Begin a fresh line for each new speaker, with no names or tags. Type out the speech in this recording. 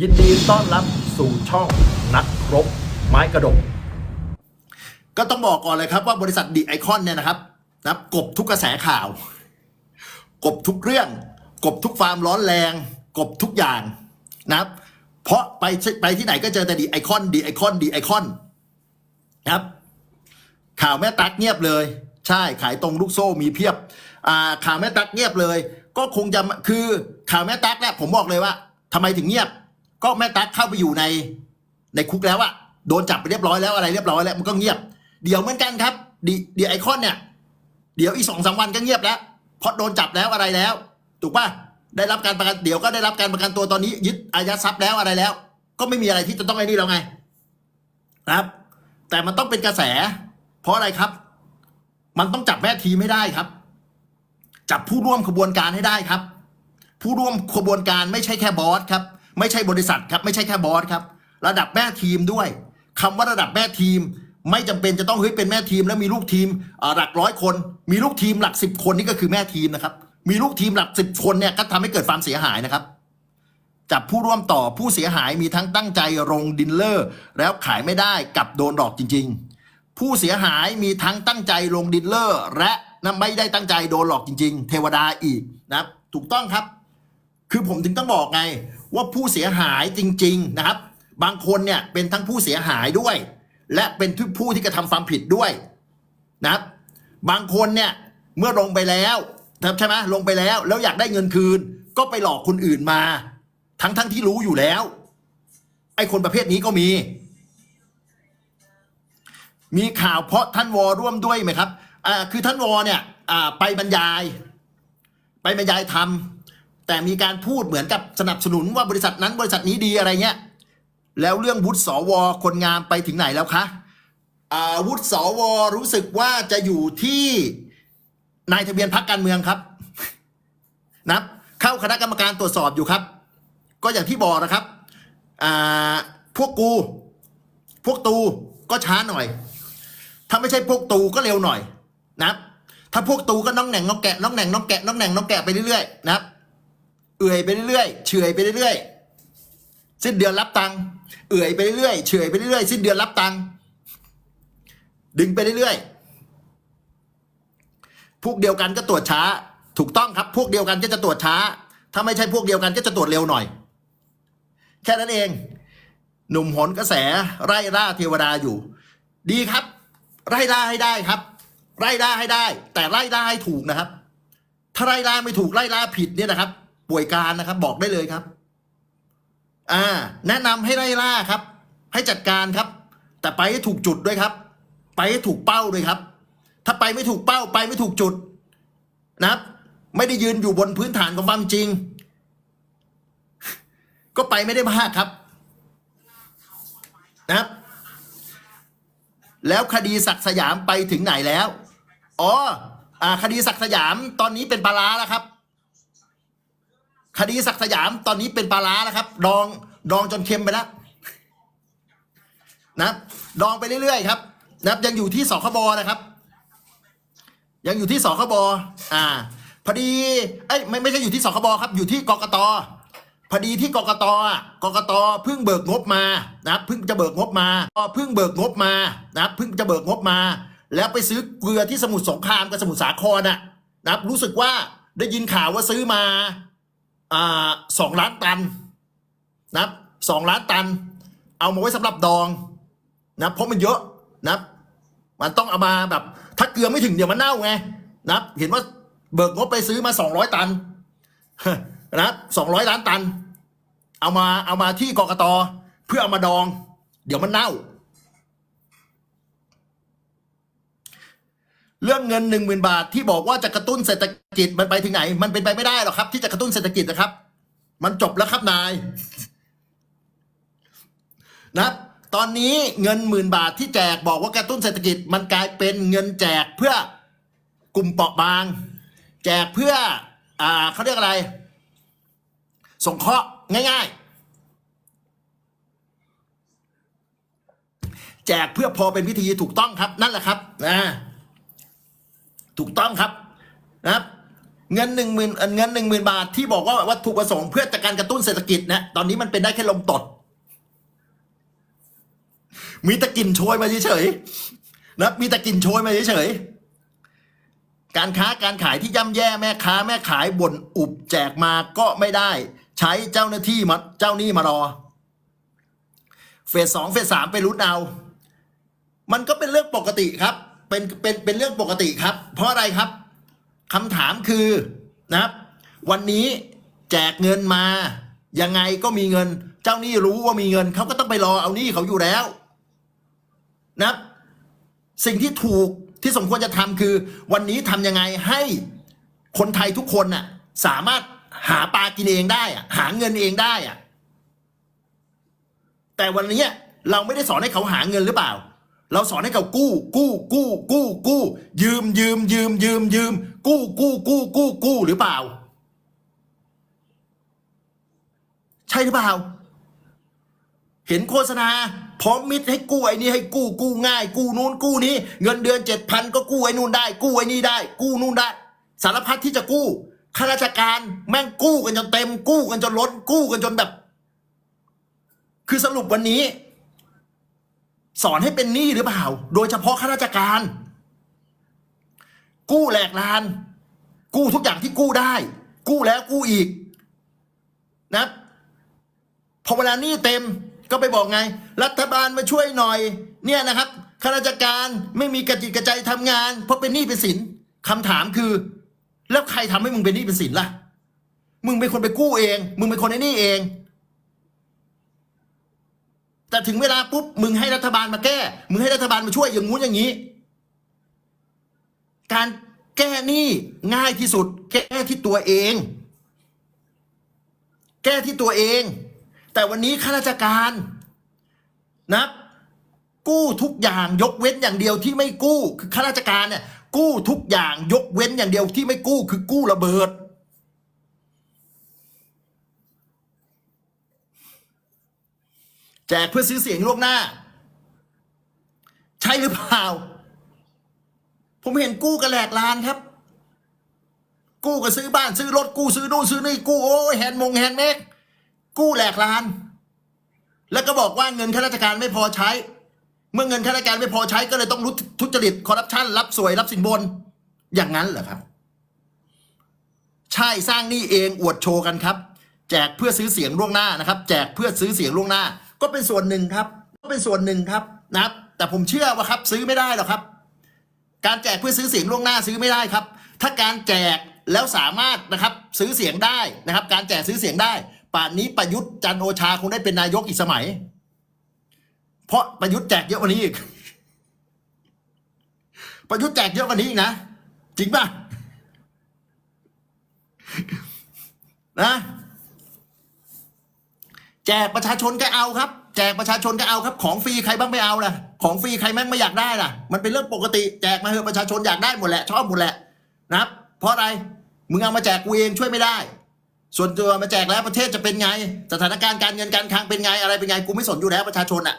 ยินดีต้อนรับสู่ช่องนักรบไม้กระดก
ก็ต้องบอกก่อนเลยครับว่าบริษัทดีไอคอนเนี่ยนะครับนับกบทุกกระแสข่าว กบทุกเรื่อง กบทุกความร้อนแรง กบทุกอย่างนะครับ เพราะไปไปที่ไหนก็เจอแต่ดีไอคอนดีไอคอนดีไอคอนนะครับ ข่าวแม่ตักเงียบเลย ใช่ขายตรงลูกโซ่มีเพียบอ่าข่าวแม่ตักเงียบเลย ก็คงจะคือข่าวแม่ตักเนี่ยผมบอกเลยว่าทำไมถึงเงียบ ก็แม่ตั๊กเข้าไปอยู่ในในคุกแล้วอะโดนจับไปเรียบร้อยแล้วอะไรเรียบร้อยแล้วมันก็เงียบ เดี๋ยวเหมือนกันครับดีดีไอคอนเนี่ย เดี๋ยวอีสองสามวันก็เงียบแล้วเพราะโดนจับแล้วอะไรแล้ว ถูกป่ะได้รับการประกันเดี๋ยวก็ได้รับการประกันตัวตอนนี้ยึดอายัดทรัพย์แล้วอะไรแล้ว ก็ไม่มีอะไรที่จะต้องไอ้นี่แล้วไงนะครับ แต่มันต้องเป็นกระแส เพราะอะไรครับ มันต้องจับแม่ทีไม่ได้ครับ จับผู้ร่วมขบวนการให้ได้ครับ ผู้ร่วมขบวนการไม่ใช่แค่บอสครับ ไม่ใช่บริษัทครับไม่ใช่แค่บอสครับ ระดับแม่ทีมด้วยคำว่าระดับแม่ทีม ไม่จำเป็นจะต้องเฮ้ยเป็นแม่ทีมแล้วมีลูกทีมหลักร้อยคน มีลูกทีมหลักสิบคนนี่ก็คือแม่ทีมนะครับมีลูกทีมหลักสิบคนเนี่ยก็ทำให้เกิดความเสียหายนะครับจับผู้ร่วมต่อผู้เสียหายมีทั้งตั้งใจลงดินเลอร์ แล้วขายไม่ได้กับโดนหลอกจริง ๆ ผู้เสียหายมีทั้งตั้งใจลงดินเลอร์ และนไม่ได้ตั้งใจโดนหลอกจริง ๆ เทวดาอีกนะถูกต้องครับ คือผมถึงต้องบอกไง ว่าผู้เสียหายจริง ๆ นะครับ บางคนเนี่ยเป็นทั้งผู้เสียหายด้วย และเป็นผู้ที่กระทำความผิดด้วยนะครับ บางคนเนี่ยเมื่อลงไปแล้วครับใช่ไหมลงไปแล้วแล้วอยากได้เงินคืน ก็ไปหลอกคนอื่นมา ทั้งทั้งที่รู้อยู่แล้ว ไอ้คนประเภทนี้ก็มี มีข่าวเพราะท่านวอร่วมด้วยไหมครับอ่าคือท่านวอเนี่ยอ่าไปบรรยาย ไปบรรยายทำ แต่มีการพูดเหมือนกับสนับสนุนว่าบริษัทนั้นบริษัทนี้ดีอะไรเงี้ยแล้วเรื่องวุฒิสวคนงามไปถึงไหนแล้วคะอาวุฒิสวรู้สึกว่าจะอยู่ที่นายทะเบียนพักการเมืองครับนับเข้าคณะกรรมการตรวจสอบอยู่ครับ ก็อย่างที่บอกนะครับพวกกู พวกตูก็ช้าหน่อย ถ้าไม่ใช่พวกตูก็เร็วหน่อยนับถ้าพวกตูก็น้องแหน่งน้องแกะน้องแหน่งน้องแกะน้องแหน่งน้องแกะไปเรื่อยๆนะครับ เอื่อยไปเรื่อยเฉอยไปเรื่อยสิ้นเดือนรับตังค์เอื่อยไปเรื่อยเฉอยไปเรื่อยสิ้นเดือนรับตังค์ดึงไปเรื่อยพวกเดียวกันก็ตรวจช้า ถูกต้องครับ พวกเดียวกันก็จะตรวจช้า ถ้าไม่ใช่พวกเดียวกันก็จะตรวจเร็วหน่อย แค่นั้นเอง หนุ่มหนกระแสไร่ล่าเทวดาอยู่ ดีครับ ไร่ล่าให้ได้ครับ ไร่ล่าให้ได้ แต่ไร่ล่าให้ถูกนะครับ ถ้าไล่ล่าไม่ถูกไล่ล่าผิดเนี่ยนะครับ ป่วยการนะครับ บอกได้เลยครับ อ่า แนะนำให้ไล่ล่าครับ ให้จัดการครับ แต่ไปให้ถูกจุดด้วยครับ ไปให้ถูกเป้าด้วยครับ ถ้าไปไม่ถูกเป้าไปไม่ถูกจุดนะครับ ไม่ได้ยืนอยู่บนพื้นฐานของความจริง ก็ไปไม่ได้มากครับ นะครับ แล้วคดีศักสยามไปถึงไหนแล้ว อ๋ออ่าคดีศักสยามตอนนี้เป็นปลาร้าแล้วครับ คดีศักสยามตอนนี้เป็นปลาร้าแล้วครับ ดองดองจนเค็มไปแล้วนะดองไปเรื่อยๆครับนะยังอยู่ที่สคบนะครับ ยังอยู่ที่สคบอ่าพอดีเอ้ยไม่ไม่ใช่อยู่ที่สคบครับ อยู่ที่กกตพอดีที่กกตกกตเพิ่งเบิกงบมานะเพิ่งจะเบิกงบมาเพิ่งเบิกงบมานะเพิ่งจะเบิกงบมา แล้วไปซื้อเกลือที่สมุทรสงครามกับสมุทรสาครน่ะนะรู้สึกว่าได้ยินข่าวว่าซื้อมา สองล้านตันนะสองล้านตัน เอามาไว้สำหรับดองนะเพราะมันเยอะนะมันต้องเอามาแบบ ถ้าเกลือไม่ถึงเดี๋ยวมันเน่าไงนะเห็นว่าเบิกงบไปซื้อมาสองร้อยตันนะสองร้อยล้านตัน เอามาเอามาที่กกตเพื่อเอามาดอง เดี๋ยวมันเน่า เรื่องเงินหนึ่งหมื่นบาทที่บอกว่าจะกระตุ้นเศรษฐกิจมันไปถึงไหน มันเป็นไปไม่ได้หรอกครับ ที่จะกระตุ้นเศรษฐกิจนะครับ มันจบแล้วครับนายนะครับตอนนี้เงินหมื่นบาทที่แจกบอกว่ากระตุ้นเศรษฐกิจ มันกลายเป็นเงินแจกเพื่อกลุ่มเปราะบาง แจกเพื่อ อ่าเขาเรียกอะไร สงเคราะห์ง่าย ๆ แจกเพื่อพอเป็นพิธีถูกต้องครับ นั่นแหละครับนะ ถูกต้องครับนะครับเงินหนึ่งหมื่นเงินหนึ่งหมื่นบาทที่บอกว่าวัตถุประสงค์เพื่อการกระตุ้นเศรษฐกิจนะตอนนี้มันเป็นได้แค่ลมตด มีแตะกินโชยมาเฉยๆนะมีแตะกินโชยมาเฉยๆการค้าการขายที่ย่ำแย่แม่ค้า แม่ขายบ่นอุบแจกมาก็ไม่ได้ ใช้เจ้าหน้าที่มาเจ้าหนี้มารอ เฟสสองเฟสสามไปรุดเอา มันก็เป็นเรื่องปกติครับ เป็นเป็นเป็นเรื่องปกติครับ เพราะอะไรครับคำถามคือนะครับ วันนี้แจกเงินมายังไงก็มีเงิน เจ้าหนี้รู้ว่ามีเงินเขาก็ต้องไปรอเอาหนี้เขาอยู่แล้ว นะครับ สิ่งที่ถูกที่สมควรจะทำคือ วันนี้ทำยังไงให้คนไทยทุกคนน่ะ สามารถหาปลากินเองได้อะหาเงินเองได้อะแต่วันนี้เราไม่ได้สอนให้เขาหาเงินหรือเปล่า เราสอนให้เขากู้ กู้ กู้ กู้ กู้ ยืมยืมยืมยืมยืม กู้ กู้ กู้ กู้ กู้ หรือเปล่า ใช่หรือเปล่า เห็นโฆษณา พร้อมมิตรให้กู้ไอ้นี่ให้กู้กู้ง่าย กู้นู้นกู้นี้ เงินเดือนเจ็ดพันก็กู้ไอ้นู่นได้ กู้ไอ้นี่ได้ กู้นู่นได้ สารพัดที่จะกู้ข้าราชการแม่งกู้กันจนเต็ม กู้กันจนล้นกู้กันจนแบบ คือสรุปวันนี้ สอนให้เป็นหนี้หรือเปล่า โดยเฉพาะข้าราชการ กู้แหลกลาน กู้ทุกอย่างที่กู้ได้ กู้แล้วกู้อีก นะพอเวลาหนี้เต็มก็ไปบอกไง รัฐบาลมาช่วยหน่อย เนี่ยนะครับข้าราชการไม่มีกระจิตกระใจทำงาน เพราะเป็นหนี้เป็นสินคำถามคือ แล้วใครทำให้มึงเป็นหนี้เป็นสินล่ะ มึงเป็นคนไปกู้เอง มึงเป็นคนไอ้หนี้เอง แต่ถึงเวลาปุ๊บมึงให้รัฐบาลมาแก้ มึงให้รัฐบาลมาช่วยอย่างงู้นอย่างนี้ การแก้หนี้ง่ายที่สุด แก้ที่ตัวเอง แก้ที่ตัวเอง แต่วันนี้ข้าราชการนะกู้ทุกอย่างยกเว้นอย่างเดียวที่ไม่กู้คือข้าราชการเนี่ยกู้ทุกอย่างยกเว้นอย่างเดียวที่ไม่กู้คือกู้ระเบิด แจกเพื่อซื้อเสียงล่วงหน้า ใช่หรือเปล่า ผมเห็นกู้กระแหลกลานครับ กู้ก็ซื้อบ้านซื้อรถกู้ซื้อนู่นซื้อนี่กู้โอ้ยแฮนมงแฮนเมกกู้แหลกลาน แล้วก็บอกว่าเงินข้าราชการไม่พอใช้ เมื่อเงินข้าราชการไม่พอใช้ก็เลยต้องรุทุจริตคอร์รัปชันรับสวยรับสินบน อย่างนั้นเหรอครับ ใช่สร้างนี้เองอวดโชว์กันครับ แจกเพื่อซื้อเสียงล่วงหน้านะครับ แจกเพื่อซื้อเสียงล่วงหน้า ก็เป็นส่วนหนึ่งครับ ก็เป็นส่วนหนึ่งครับนะครับ แต่ผมเชื่อว่าครับซื้อไม่ได้หรอกครับ การแจกเพื่อซื้อเสียงล่วงหน้าซื้อไม่ได้ครับ ถ้าการแจกแล้วสามารถนะครับซื้อเสียงได้นะครับ การแจกซื้อเสียงได้ ป่านนี้ประยุทธ์จันโอชาคงได้เป็นนายกอีกสมัย เพราะประยุทธ์แจกเยอะกว่านี้อีกประยุทธ์แจกเยอะกว่านี้อีกนะจริงป่ะนะ แจกประชาชนก็เอาครับ แจกประชาชนก็เอาครับ ของฟรีใครบ้างไม่เอาล่ะ ของฟรีใครแม่งไม่อยากได้ล่ะ มันเป็นเรื่องปกติแจกมาเถอะประชาชนอยากได้หมดแหละชอบหมดแหละนะครับ เพราะอะไรมึงเอามาแจกกูเองช่วยไม่ได้ ส่วนตัวมาแจกแล้วประเทศจะเป็นไง สถานการณ์การเงินการคลังเป็นไงอะไรเป็นไงกูไม่สนอยู่แล้วประชาชนอะ